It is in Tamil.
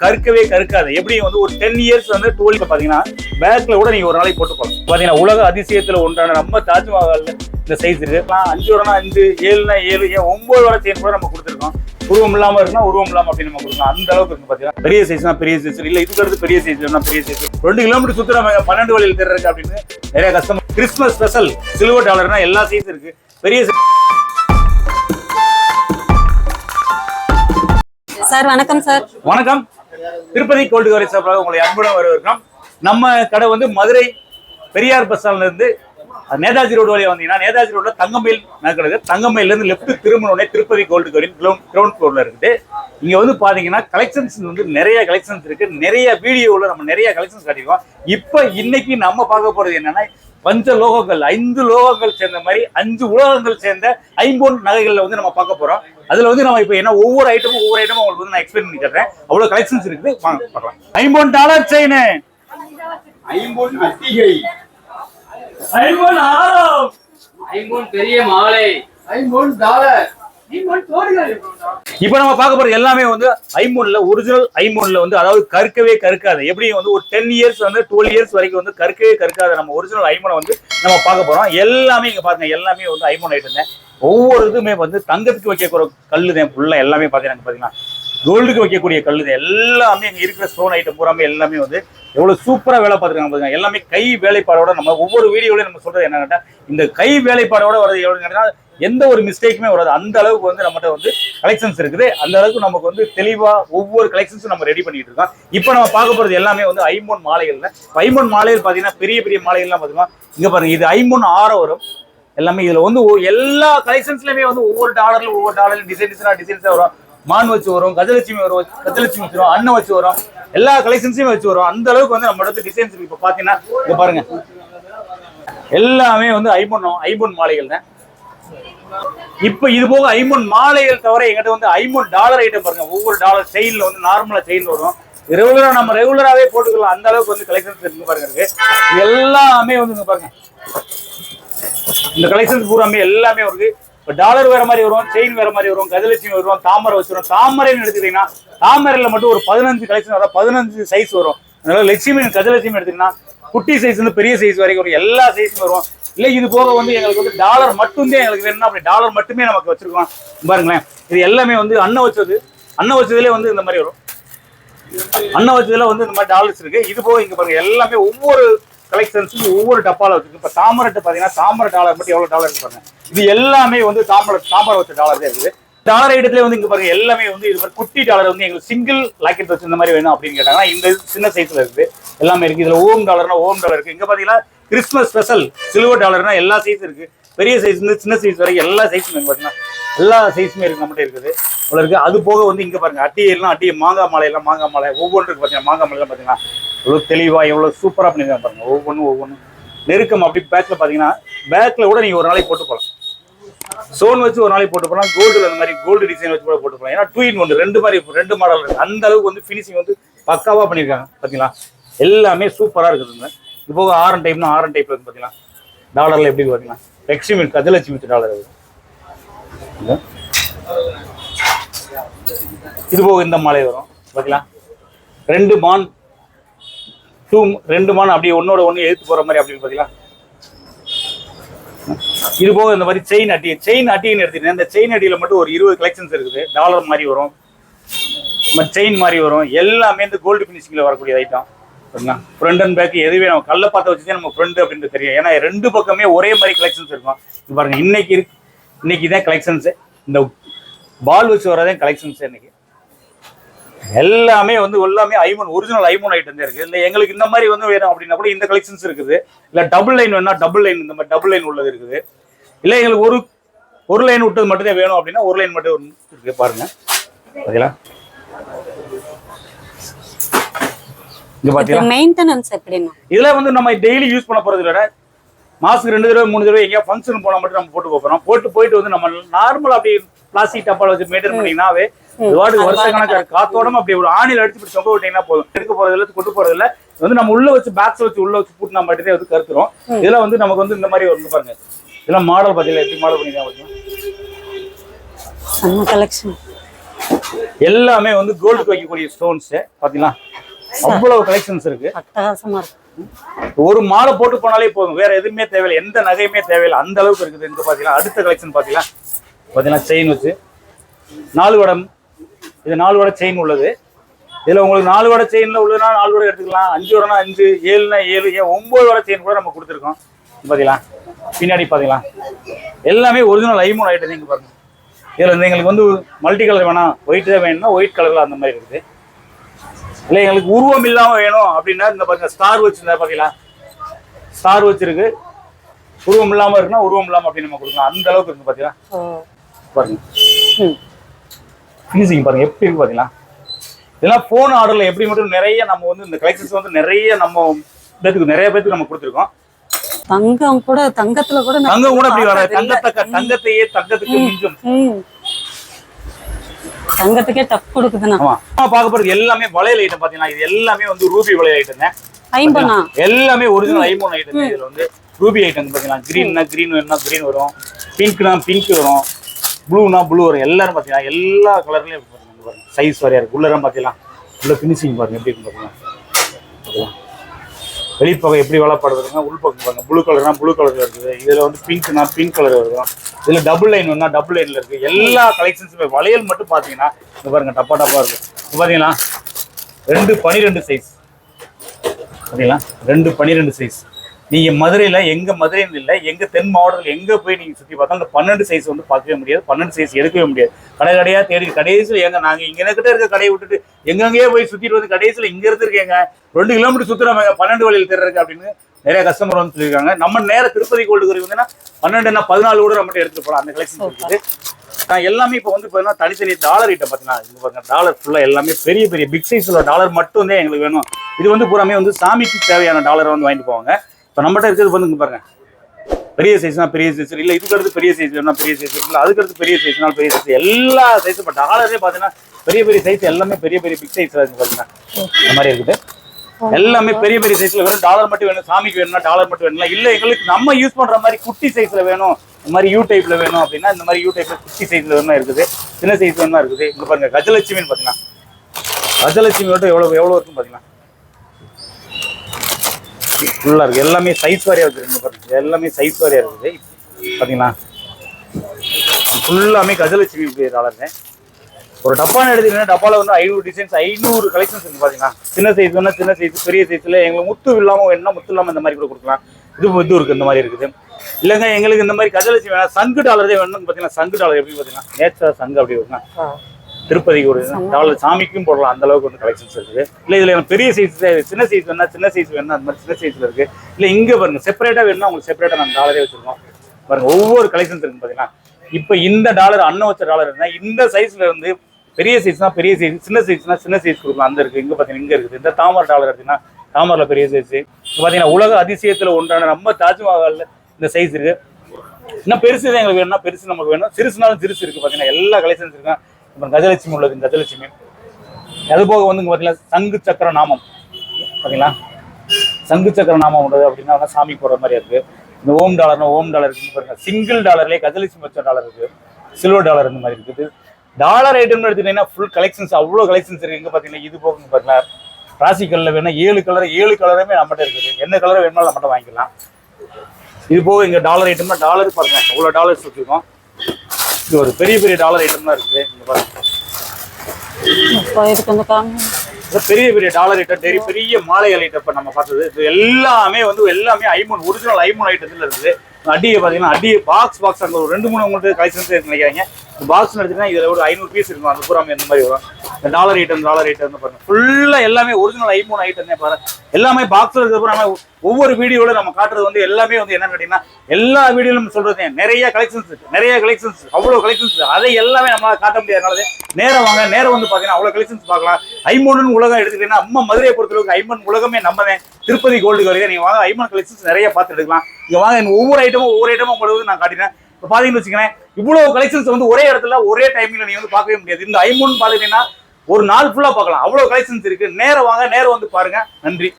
கருக்கவே கருக்காது எப்படி வந்து ஒரு டென் இயர்ஸ் வந்து டுவெல் பாத்தீங்கன்னா பேக்ல கூட நீங்க ஒரு நாளைக்கு போட்டு போகலாம் பாத்தீங்கன்னா உலக அதிசயத்துல ஒன்றான நம்ம தாஜ்மஹால் இந்த சைஸ் இருக்கு. நான் அஞ்சு வரனா அஞ்சு ஏழுனா ஏழு ஏன் ஒன்பது வர செயின் கூட நம்ம கொடுத்துருக்கோம். உருவம் இல்லாம இருக்குன்னா உருவம் இல்லாம அப்படின்னு நம்ம கொடுக்கலாம். அந்த அளவுக்கு இருக்கு பாத்தீங்கன்னா. பெரிய சைஸ்னா பெரிய சைஸ் இல்ல இதுக்கு அடுத்து பெரிய சைஸ் பெரிய சைஸ் ரெண்டு கிலோமீட்டர் சுத்துறாங்க பன்னெண்டு வழியில் தெரிறதுக்கு அப்படின்னு நிறைய கஸ்டமர் கிறிஸ்மஸ் ஸ்பெஷல் சில்வர் டாலர்னா எல்லா சைஸ் இருக்கு. பெரிய size சார் வணக்கம் சார். வணக்கம். திருப்பதி கோல்டு கவரேஜ் சார்பாக உங்களை அன்புடன் வரவேற்கிறோம். நம்ம கடை வந்து மதுரை பெரியார் பஸ் ஸ்டாண்ட்ல இருந்து நேதாஜி ரோடு வழியாக வந்தீங்கன்னா நேதாஜி ரோட்ல தங்கமயில் நடக்கிறது. தங்கமயில இருந்து லெஃப்ட் திரும்பினோடனே திருப்பதி கோல்டு கவரின் கிரவுண்ட் ஃப்ளோர்ல இருக்குது. இங்க வந்து பாத்தீங்கன்னா கலெக்ஷன்ஸ் வந்து நிறைய கலெக்ஷன்ஸ் இருக்கு. நிறைய வீடியோவில் நம்ம நிறைய கலெக்ஷன்ஸ் காட்டியிருக்கோம். இப்போ இன்னைக்கு நம்ம பார்க்க போறது என்னன்னா பஞ்ச லோகங்கள் ஐந்து லோகங்கள் சேர்ந்த மாதிரி அஞ்சு உலகங்கள் சேர்ந்த ஐம்பொன் நகைகள்ல வந்து நம்ம பார்க்க போறோம். அதுல வந்து நம்ம இப்போ என்ன ஒவ்வொரு ஐட்டமும் ஒவ்வொரு ஐட்டமும் உங்களுக்கு வந்து நான் எக்ஸ்பிளைன் பண்ணி தர்றேன். அவ்வளவு கலெக்ஷன்ஸ் இருக்குது. வாங்க பார்க்கலாம். ஐம்பொன் டாலர் செயின் ஐம்பொன் அட்டிகை ஐம்பொன் ஆரம். ஐம்பொன் பெரிய மாலை. ஐம்பொன் டாலர் இப்போ நம்ம பார்க்க போறது எல்லாமே வந்து ஐமோன்ல ஒரிஜினல் ஐமோன்ல வந்து அதாவது கருக்கவே கருக்காது எப்படி வந்து ஒரு டென் இயர்ஸ் வந்து டுவெல் இயர்ஸ் வரைக்கும் வந்து கருக்கவே கருக்காத நம்ம ஒரிஜினல் ஐம்பொனை வந்து நம்ம பார்க்க போறோம். எல்லாமே இங்க பாருங்க எல்லாமே வந்து ஐமோன் ஐட்டம் தான். ஒவ்வொரு இதுமே வந்து தங்கத்துக்கு வைக்கக்கூடிய கல்லு தான். ஃபுல்லா எல்லாமே பார்த்தீங்கன்னா பாத்தீங்கன்னா கோல்டுக்கு வைக்கக்கூடிய கல்லு தான். எல்லாமே இங்க இருக்கிற ஸ்டோன் ஐட்டம் பூராமே எல்லாமே வந்து எவ்வளவு சூப்பராக வேலை பார்த்துருக்காங்க பாருங்க எல்லாமே கை வேலைப்பாடோட நம்ம ஒவ்வொரு வீடியோலயும் நம்ம சொல்றது என்னன்னா இந்த கை வேலைப்பாடோட வரது எவ்வளவு கேட்டால் எந்த ஒரு மிஸ்டேக்குமே வராது. அந்த அளவுக்கு வந்து நம்மகிட்ட வந்து கலெக்ஷன்ஸ் இருக்குது. அந்த அளவுக்கு நமக்கு வந்து தெளிவா ஒவ்வொரு கலெக்ஷன்ஸும் நம்ம ரெடி பண்ணிட்டு இருக்கோம். இப்போ நம்ம பார்க்க போறது எல்லாமே வந்து ஐம்பொன் மாலைகள் ஐம்பொன் மாலைகள் பாத்தீங்கன்னா பெரிய பெரிய மாலைகள்லாம் பாத்தீங்கன்னா இங்க பாருங்க இது ஐம்பொன் ஆரம் வரும். எல்லாமே இதுல வந்து எல்லா கலெக்ஷன்ஸ்லயுமே வந்து ஒவ்வொரு டாலர்ல ஒவ்வொரு டாலர்ல டிசைன் டிசைனா டிசைன்ஸா வரும். மான் வச்சு வரும் கஜலட்சுமி வரும் கஜலட்சுமி வச்சு வரும் அண்ணன் வச்சு வரும். எல்லா கலெக்ஷன்ஸையும் வச்சு வரும். அந்த அளவுக்கு வந்து நம்ம இடத்துல டிசைன்ஸ் இப்போ பாத்தீங்கன்னா இங்க பாருங்க. எல்லாமே வந்து ஐபோன் ஐபோன் மாலைகள் தான் இப்ப இது போக ஐம்பொன் மாலைகள் தவிர எங்கிட்ட வந்து ஐம்பொன் டாலர் ஐட்டம் பாருங்க. ஒவ்வொரு டாலர் செயின்ல வந்து நார்மலா செயின் வரும். ரெகுலரா நம்ம ரெகுலராவே போட்டுக்கலாம். அந்த அளவுக்கு வந்து கலெக்ஷன்ஸ் இருக்கு பாருங்க இருக்கு. எல்லாமே வந்து பாருங்க. இந்த கலெக்ஷன்ஸ் பூராமே எல்லாமே இருக்கு. இப்போ டாலர் வேற மாதிரி வரும் செயின் வேற மாதிரி வரும் கஜலட்சுமி வரும் தாமரை வச்சிரும். தாமரைன்னு எடுத்துக்கிட்டீங்கன்னா தாமரையில் மட்டும் ஒரு பதினஞ்சு கலெக்ஷன் வரும். பதினஞ்சு சைஸ் வரும். அதனால லட்சுமி கஜலட்சுமி எடுத்தீங்கன்னா குட்டி சைஸ்ல இருந்து பெரிய சைஸ் வரைக்கும் வரும். எல்லா சைஸும் வரும். இல்ல இது போக வந்து எங்களுக்கு வந்து டாலர் மட்டும்தான் எங்களுக்கு வேணும்னா அப்படி டாலர் மட்டுமே நமக்கு வச்சிருக்கோம். பாருங்களேன். இது எல்லாமே வந்து அன்ன வச்சது. அண்ணன் வச்சதுலேயே வந்து இந்த மாதிரி வரும். அண்ணன் வச்சதுல வந்து இந்த மாதிரி டாலர்ஸ் இருக்கு. இது போக இங்க பாருங்க எல்லாமே ஒவ்வொரு கலெக்ஷன்ஸும் ஒவ்வொரு டப்பால வச்சிருக்கு. இப்ப தாமரை பாத்தீங்கன்னா தாமரை டாலர் மட்டும் எவ்வளவு டாலர் இருக்கு பாருங்க. இது எல்லாமே வந்து தாமரை தாமரை வச்ச டாலர் தான் இருக்குது. டாலர் இடத்துல வந்து இங்க பாருங்க எல்லாமே வந்து இது மாதிரி குட்டி டாலர் வந்து எங்களுக்கு சிங்கிள் லாக்கெட் வச்சு இந்த மாதிரி வேணும் அப்படின்னு கேட்டாங்கன்னா இந்த சின்ன சைஸ்ல இருக்குது. எல்லாமே இருக்கு. இதுல ஓம் டாலர்னா ஓம் டாலர் இருக்கு. இங்க பாத்தீங்கன்னா கிறிஸ்மஸ் ஸ்பெஷல் சில்வர் டாலர்னா எல்லா சைஸும் இருக்கு. பெரிய சைஸ் இருந்து சின்ன சைஸ் வரைக்கும் எல்லா சைஸும் பார்த்தீங்கன்னா எல்லா சைஸுமே இருக்கு நம்மகிட்ட இருக்குது. அவ்வளோ இருக்குது அது போக வந்து இங்கே பாருங்க. அட்டியெல்லாம் அட்டி மாங்காய் மாலையெல்லாம் மாங்காய் மாலை ஒவ்வொன்றுக்கு பார்த்தீங்கன்னா மாங்காய் மாலையெல்லாம் பார்த்தீங்கன்னா எவ்வளோ தெளிவாக எவ்வளோ சூப்பராக பண்ணியிருக்காங்க பாருங்கள் ஒவ்வொன்றும் ஒவ்வொன்றும். நெருக்கம் அப்படி பேக்கில் பார்த்தீங்கன்னா பேக்கில் கூட நீங்கள் ஒரு நாளைக்கு போட்டு போகலாம் ஸ்டோன் வச்சு ஒரு நாளைக்கு போட்டு போகலாம் கோல்டு அந்த மாதிரி கோல்டு டிசைன் வச்சு கூட போட்டு போகலாம் ஏன்னா டூ இன் ஒன்று ரெண்டு மாதிரி ரெண்டு மாடல் இருக்குது அந்த அளவுக்கு வந்து ஃபினிஷிங் வந்து பக்காவாக பண்ணியிருக்காங்க. பார்த்தீங்களா எல்லாமே சூப்பராக இருக்குதுங்க இது போக ஆரன் டைப்னா ஆரன் டைப்ல இருக்கு பார்த்தீங்கன்னா டாலரில் எப்படி இருக்கு பாத்தீங்களா லட்சுமி கஜலட்சுமி டாலர் இது இது. போக இந்த மாலை வரும். பார்த்தீங்களா ரெண்டு மான் டூ ரெண்டு மான் அப்படியே ஒன்னோட ஒன்று எடுத்து போகிற மாதிரி அப்படின்னு பார்த்தீங்களா இது போக இந்த மாதிரி செயின் அட்டி செயின் அட்டின்னு எடுத்துக்கிட்டேன் இந்த செயின் அட்டியில் மட்டும் ஒரு இருபது கலெக்ஷன்ஸ் இருக்குது. டாலர் மாதிரி வரும். செயின் மாதிரி வரும். எல்லாமே இந்த கோல்டு ஃபினிஷிங்கில் வரக்கூடிய ஐட்டம் ஃப்ரண்ட் அண்ட் பேக் எதுவே நம்ம கல்ல பார்த்து வச்சு நம்ம ஃப்ரெண்ட் அப்படின்னு தெரியும் ஏன்னா ரெண்டு பக்கமே ஒரே மாதிரி கலெக்ஷன்ஸ் இருக்கும். இது பாருங்க இன்னைக்கு இருக்கு. இன்னைக்கு தான் கலெக்ஷன்ஸ் இந்த பால் வச்சு வரதான் கலெக்ஷன்ஸ் இன்னைக்கு. எல்லாமே வந்து எல்லாமே ஐமோன் ஒரிஜினல் ஐமோன் ஐட்டம் தான் இருக்கு. இல்லை எங்களுக்கு இந்த மாதிரி வந்து வேணும் அப்படின்னா கூட இந்த கலெக்ஷன்ஸ் இருக்குது. இல்லை டபுள் லைன் வேணா டபுள் லைன் இந்த மாதிரி டபுள் லைன் உள்ளது இருக்குது. இல்லை எங்களுக்கு ஒரு ஒரு லைன் விட்டது மட்டும்தான் வேணும் அப்படின்னா ஒரு லைன் மட்டும் இருக்குது இருக்கு பாருங்க. ஓகேங்களா இங்க பாத்தீங்களா மெயின்டெனன்ஸ் எப்படின்னா? இதெல்லாம் வந்து நம்ம டெய்லி யூஸ் பண்ண போறது இல்ல மாசத்துக்கு ரெண்டு தடவை மூணு தடவை எங்கேயா ஃபங்க்ஷன் போனா மட்டும் நம்ம போட்டு போறோம். போட்டு போயிட்டு வந்து நம்ம நார்மல் அப்படி பிளாஸ்டிக் டப்பால வச்சு மெயின்டைன் பண்ணீங்கன்னாவே வாட்டு வருஷ கணக்கா காத்தோடම அப்படி ஒரு ஆணில அடிச்சு இப்படி விட்டீங்கன்னா போதும். எடுக்க போறது இல்ல கொண்டு போறது இல்ல. வந்து நம்ம உள்ள வச்சு பேக்ஸ் வச்சு உள்ள வச்சு பூட்டினா மட்டும் வந்து கருத்துரும். இதெல்லாம் வந்து நமக்கு வந்து இந்த மாதிரி வந்து பாருங்க. இதெல்லாம் மாடல் பாத்தீங்களா? எப்படி மாடல் கலெக்ஷன் எல்லாமே வந்து கோல்டுக்கு வைக்கக்கூடிய ஸ்டோன்ஸ் பாத்தீங்களா? அவ்வளவு கலெக்ஷன்ஸ் இருக்கு. அட்டகாசமா இருக்கு. ஒரு மாலை போட்டு போனாலே போதும். வேற எதுவுமே தேவையில்லை. எந்த நகையுமே தேவையில்லை. அந்த அளவுக்கு இருக்குது இங்க பாத்தீங்களா? அடுத்த கலெக்ஷன் பாத்தீங்களா? பாத்தீங்களா? செயின் வச்சு. நாலு வடம் இது நாலு வட செயின் உள்ளது. இதுல உங்களுக்கு நாலு வட செயின்ல உள்ளதுனா நாலு வடை எடுத்துக்கலாம். அஞ்சு வடனா அஞ்சு ஏழுனா ஏழு ஏன் ஒன்பது வட செயின் கூட நம்ம கொடுத்துருக்கோம். பாத்தீங்களா? பின்னாடி பாத்தீங்களா? எல்லாமே ஒரிஜினல் ஐமோன் ஐட்டம் நீங்க பாருங்க. இதுல வந்து எங்களுக்கு வந்து மல்டி கலர் வேணாம். ஒயிட் தான் வேணும்னா ஒயிட் கலர்ல அந்த மாதிரி இருக்குது. இல்லை எங்களுக்கு உருவம் இல்லாம வேணும் அப்படின்னா இந்த பாருங்க ஸ்டார் வச்சிருந்தா பாத்தீங்களா? ஸ்டார் வச்சிருக்கு. உருவம் இல்லாம இருக்குன்னா உருவம் இல்லாம அப்படின்னு நம்ம கொடுக்கலாம். அந்த அளவுக்கு இருக்கு பாத்தீங்களா? ஓ. பாருங்க. ஃபினிஷிங் பாருங்க எப்படி இருக்கு பாத்தீங்களா? இதெல்லாம் போன் ஆர்டர்ல எப்படி மட்டும் நிறைய நம்ம வந்து இந்த கலெக்ஷன்ஸ் வந்து நிறைய நம்ம பேத்துக்கு நிறைய பேத்துக்கு நம்ம கொடுத்துருக்கோம். தங்கம் கூட தங்கத்துல கூட தங்கம் கூட அப்படி வர பார்த்தது இல்ல. தங்கத்தை தங்கத்தையே தங்கத்துக்கு மிஞ்சும். தங்கத்துக்கே டப் கொடுக்குதுண்ணா. பார்க்க போறது எல்லாமே வளையல் ஐட்டம் பாத்தீங்கன்னா இது எல்லாமே வந்து ரூபி வளையல் ஐட்டம் ஐம்பண்ணா எல்லாமே ஒரிஜினல் ஐமோன் ஐட்டம் இதுல வந்து ரூபி ஐட்டம் பாத்தீங்கன்னா கிரீன்னா கிரீன் வேணும்னா கிரீன் வரும். பிங்க்னா பிங்க் வரும். ப்ளூனா ப்ளூ வரும். எல்லாரும் பாத்தீங்கன்னா எல்லா கலர்லயும் பாருங்க. சைஸ் வரையா இருக்கு. உள்ளரம் பாத்தீங்களா? உள்ள ஃபினிஷிங் பாருங்க. எப்படி இருக்கு பாத்தீங்கன்னா? வெளிப்பக்கம் எப்படி வளப்படுறதுங்க உள்பக்கம் பாருங்க ப்ளூ கலர்னா ப்ளூ கலர்ல இருக்குது. இதுல வந்து பிங்க்னா பிங்க் கலர் வருது இதுல டபுள் லைன் வேணா டபுள் லைன்ல இருக்கு. எல்லா கலெக்ஷன்ஸுமே வளையல் மட்டும் பாத்தீங்கன்னா இங்க பாருங்க டப்பா டப்பா இருக்கு. இங்க பாத்தீங்களா? ரெண்டு பனிரெண்டு சைஸ் சரிங்களா ரெண்டு பன்னிரெண்டு சைஸ் நீங்க மதுரையில எங்க மதுரைன்னு இல்லை எங்க தென் மாவட்டத்தில் எங்க போய் நீங்க சுத்தி பார்த்தா அந்த பன்னெண்டு சைஸ் வந்து பார்க்கவே முடியாது. பன்னெண்டு சைஸ் எடுக்கவே முடியாது. கடை கடையா தேடி கடைசியில் எங்க நாங்க இங்க கிட்ட இருக்க கடையை விட்டுட்டு எங்கெங்கேயோ போய் சுத்திட்டு வந்து கடைசியில் இங்க இருந்திருக்கேங்க. ரெண்டு கிலோமீட்டர் சுத்துறோம் பன்னெண்டு வழியில் தேர்றதுக்கு அப்படின்னு நிறைய கஸ்டமர் வந்து சொல்லியிருக்காங்க. நம்ம நேர திருப்பதி கோல்டு குறி வந்துன்னா பன்னெண்டுனா பதினாலு கூட நம்ம எடுத்துட்டு போகலாம் அந்த கலெக்ஷன் இருக்குது. நான் எல்லாமே இப்போ வந்து பார்த்தீங்கன்னா தனித்தனி டாலர் ஐட்டம் பார்த்தீங்கன்னா இது பாருங்க டாலர் ஃபுல்லாக எல்லாமே பெரிய பெரிய பிக் சைஸில் டாலர் மட்டும் தான் எங்களுக்கு வேணும். இது வந்து பூராமே வந்து சாமிக்கு தேவையான டாலரை வந்து வாங்கிட்டு போவாங்க. இப்போ நம்மகிட்ட இருக்கிறது வந்துங்க பாருங்க. பெரிய சைஸ்னா பெரிய சைஸ் இல்லை இதுக்கு அடுத்து பெரிய சைஸ் வேணும்னா பெரிய சைஸ் இல்லை அதுக்கு அடுத்து பெரிய சைஸ்னா பெரிய சைஸ் எல்லா சைஸும் இப்போ டாலரே பார்த்தீங்கன்னா பெரிய பெரிய சைஸ் எல்லாமே பெரிய பெரிய பிக் சைஸ்ல இருக்கு பார்த்தீங்கன்னா இந்த மாதிரி இருக்குது. எல்லாமே பெரிய பெரிய சைஸ்ல வேணும் டாலர் மட்டும் வேணும் சாமிக்கு வேணும்னா டாலர் மட்டும் வேணும்னா இல்ல எங்களுக்கு நம்ம யூஸ் பண்ற மாதிரி குட்டி சைஸ்ல வேணும் இந்த மாதிரி யூ டைப்ல வேணும் அப்படின்னா இந்த மாதிரி யூ டைப்ல குட்டி சைஸ்ல வேணும் இருக்குது சின்ன சைஸ் வேணுமா இருக்குது. இங்க பாருங்க கஜலட்சுமின்னு பாத்தீங்கன்னா கஜலட்சுமி மட்டும் எவ்வளவு எவ்வளவு இருக்கும் பாத்தீங்கன்னா ஃபுல்லா இருக்கு. எல்லாமே சைஸ் வாரியா இருக்குது பாருங்க. எல்லாமே சைஸ் வாரியா இருக்குது. பாத்தீங்களா? ஃபுல்லாமே கஜலட்சுமி டாலருங்க ஒரு டப்பான்னு எடுத்தீங்கன்னா டப்பால வந்து ஐநூறு டிசைன்ஸ் ஐநூறு கலெக்ஷன்ஸ் இருக்கு பார்த்தீங்கன்னா சின்ன சைஸ் வேணா சின்ன சைஸ் பெரிய சைஸ்ல எங்களுக்கு முத்து இல்லாம வேணும்னா முத்து இல்லாம இந்த மாதிரி கூட கொடுக்கலாம். இது இது இருக்கு இந்த மாதிரி இருக்குது. இல்லைங்க எங்களுக்கு இந்த மாதிரி கஜலட்சுமி வேணா சங்கு டாலர் வேணும்னு பாத்தீங்கன்னா சங்கு டாலர் எப்படி பாத்தீங்கன்னா நேச்சர் சங்கு அப்படி இருக்குங்க திருப்பதிக்கு ஒரு டாலர் சாமிக்கும் போடலாம் அந்த அளவுக்கு வந்து கலெக்ஷன்ஸ் இருக்குது. இல்ல இதுல எனக்கு பெரிய சைஸ் சின்ன சைஸ் வேணா சின்ன சைஸ் வேணா அந்த மாதிரி சின்ன சைஸ்ல இருக்கு. இல்ல இங்க பாருங்க செப்பரேட்டா வேணும்னா உங்களுக்கு செப்பரேட்டா நாங்க டாலரே வச்சிருக்கோம். பாருங்க ஒவ்வொரு கலெக்ஷன்ஸ் இருக்கு பாத்தீங்கன்னா இப்ப இந்த டாலர் அன்ன வச்ச டாலர் இருந்தா இந்த சைஸ்ல இருந்து பெரிய சைஸ்னா பெரிய சைஸ் சின்ன சைஸ்னா சின்ன சைஸ் கொடுக்கலாம். அந்த இருக்கு இங்க பாத்தீங்கன்னா இங்க இருக்குது. இந்த தாமரை டாலர் எடுத்தீங்கன்னா தாமரைல பெரிய சைஸ் பாத்தீங்கன்னா உலக அதிசயத்துல ஒன்றான நம்ம தாஜ்மஹால்ல இந்த சைஸ் இருக்கு. இன்னும் பெருசு எங்களுக்கு வேணும்னா பெருசு நமக்கு வேணும். சிறுசுனாலும் சிறுசு இருக்கு பாத்தீங்கன்னா. எல்லா கலெக்ஷன்ஸ் இருக்கு. அப்புறம் கஜலட்சுமி உள்ளது கஜலட்சுமி. அது போக வந்து பார்த்தீங்கன்னா சங்கு சக்கர நாமம். பார்த்தீங்களா சங்கு சக்கர நாமம் உள்ளது அப்படின்னா சாமி போடுற மாதிரி இருக்கு. இந்த ஓம் டாலர்னா ஓம் டாலர் பாருங்க சிங்கிள் டாலர்லேயே கஜலட்சுமி வச்ச டாலர் இருக்கு. சில்வர் டாலர் இந்த மாதிரி இருக்குது. டாலர் ஐட்டம்னு எடுத்துட்டீங்கன்னா ஃபுல் கலெக்ஷன்ஸ் அவ்வளோ கலெக்ஷன்ஸ் இருக்கு. இங்க பார்த்தீங்கன்னா இது போக இங்க பாருங்களா ராசி கல்ல வேணா ஏழு கலர் ஏழு கலருமே நம்மகிட்ட இருக்குது. என்ன கலர் வேணுமாலும் நம்மகிட்ட வாங்கிக்கலாம். இது போக இங்க டாலர் ஐட்டம்னா டாலர் பாருங்க அவ்வளோ டாலர்ஸ் வச்சிருக்கோம். இது ஒரு பெரிய பெரிய டாலர் ஐட்டம் தான் இருக்குது. பாருங்க. இது பெரிய பெரிய டாலர் ஐட்டம் பெரிய பெரிய மாலைகள் ஐட்டம் இப்ப நம்ம பார்த்தது. இது எல்லாமே வந்து எல்லாமே ஐமோன் ஒரிஜினல் ஐமோன் ஐட்டத்துல இருக்குது. அடியை பார்த்தீங்கன்னா அடி பாக்ஸ் பாக்ஸ் அங்கே ஒரு ரெண்டு மூணு உங்களுக்கு கலெக்ஷன்ஸ் நினைக்கிறாங்க. பாக்ஸ் எடுத்துட்டா இதுல ஒரு ஐநூறு பீஸ் இருக்கும். அந்த பூராமே இந்த மாதிரி வரும். இந்த டாலர் ஐட்டம் டாலர் ஐட்டம் பாருங்க. ஃபுல்லா எல்லாமே ஒரிஜினல் ஐமோன் ஐட்டம் தான் பாருங்க. எல்லாமே பாக்ஸ்ல இருக்கிறப்ப நம்ம ஒவ்வொரு வீடியோல நம்ம காட்டுறது வந்து எல்லாமே வந்து என்ன கேட்டீங்கன்னா எல்லா வீடியோலும் சொல்றது நிறைய கலெக்ஷன்ஸ் இருக்கு. நிறைய கலெக்ஷன்ஸ் அவ்வளவு கலெக்ஷன்ஸ் அதை எல்லாமே நம்ம காட்ட முடியாதனால நேரம் வாங்க. நேரம் வந்து பாத்தீங்கன்னா அவ்வளவு கலெக்ஷன்ஸ் பார்க்கலாம். ஐமோன் உலகம் எடுத்துக்கிட்டீங்கன்னா அம்மா மதுரையை பொறுத்தளவுக்கு ஐமன் உலகமே நம்பதேன் திருப்பதி கோல்டு வரைக்கும் நீங்க வாங்க. ஐமன் கலெக்ஷன்ஸ் நிறைய பார்த்து எடுக்கலாம் இங்க வாங்க. ஒவ்வொரு ஐட்டமும் ஒவ்வொரு ஐட்டமும் உங்களுக்கு நான் காட்டினேன் இப்போ பாத்தீங்கன்னு வச்சுக்கோங்களேன் இவ்வளவு கலெக்ஷன்ஸ் வந்து ஒரே இடத்துல ஒரே டைம்ல நீங்க வந்து பார்க்கவே முடியாது. இந்த ஐமோன் பாத்தீங்கன்னா ஒரு நாள் ஃபுல்லா பார்க்கலாம். அவ்வளவு கலெக்ஷன்ஸ் இருக்கு. நேரம் வாங்க நேரம் வந்து பாருங்க. நன்றி.